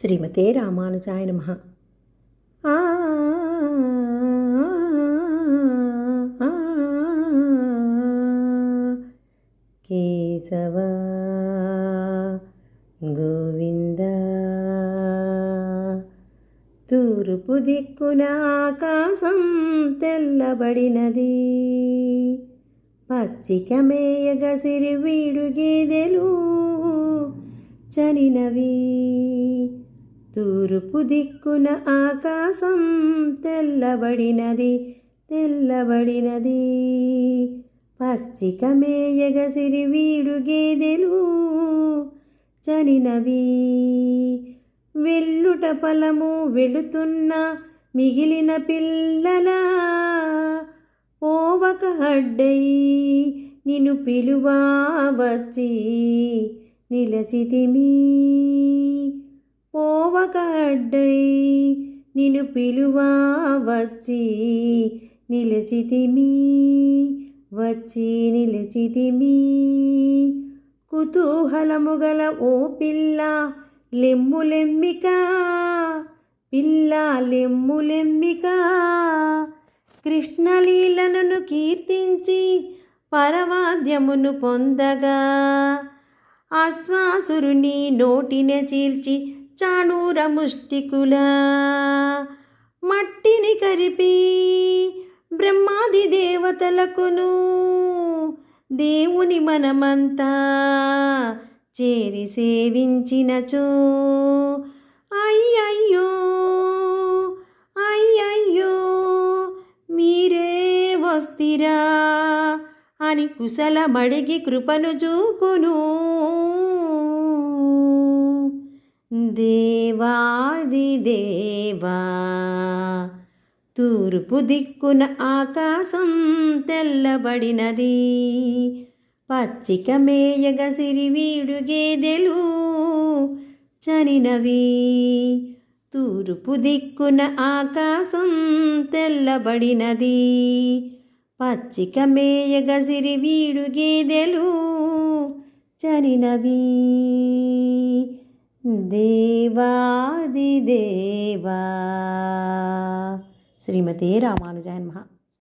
శ్రీమతే రామానుజాయ నమ ఆ, కేశవ గోవింద తూర్పు దిక్కున ఆకాశం తెల్లబడినది పచ్చిక మేయగ సిరివీడు గేదెలు చనినవి తూర్పు దిక్కున ఆకాశం తెల్లబడినది తెల్లబడినది. పచ్చిక మేయగ సిరివీడు గేదెలు చనినవి. వెల్లుట ఫలము వెళుతున్న మిగిలిన పిల్లల పోవక అడ్డై నిన్ను పిలువా వచ్చి నిలచితిమి. పోవగడ్డై నిను నిన్ను పిలువా వచ్చి నిలచితిమి వచ్చి నిలచితిమి. కుతూహలముగల ఓ పిల్ల లెమ్ములెమ్మిక పిల్ల లెమ్ములెమ్మిక. కృష్ణలీలలను కీర్తించి పరవాద్యమును పొందగా ఆశ్వాసురుని నోటిన చీల్చి చాణూర ముష్టికుల మట్టిని కరిపి బ్రహ్మాది దేవతలకును దేవుని మనమంతా చేరి సేవించినచో. అయ్యయ్యో అయ్యయ్యో మీరే వస్తిరా అని కుశలమడిగి కృపను చూపును. దేవా. తూర్పు దిక్కున ఆకాశం తెల్లబడినది. పచ్చిక మేయగ సిరివీడు గేదెలు చనినవి. తూర్పు దిక్కున ఆకాశం తెల్లబడినది. పచ్చిక మేయగ సిరివీడు గేదెలు చనినవి. దేవాది దేవా. శ్రీమతే రామానుజాయ నమః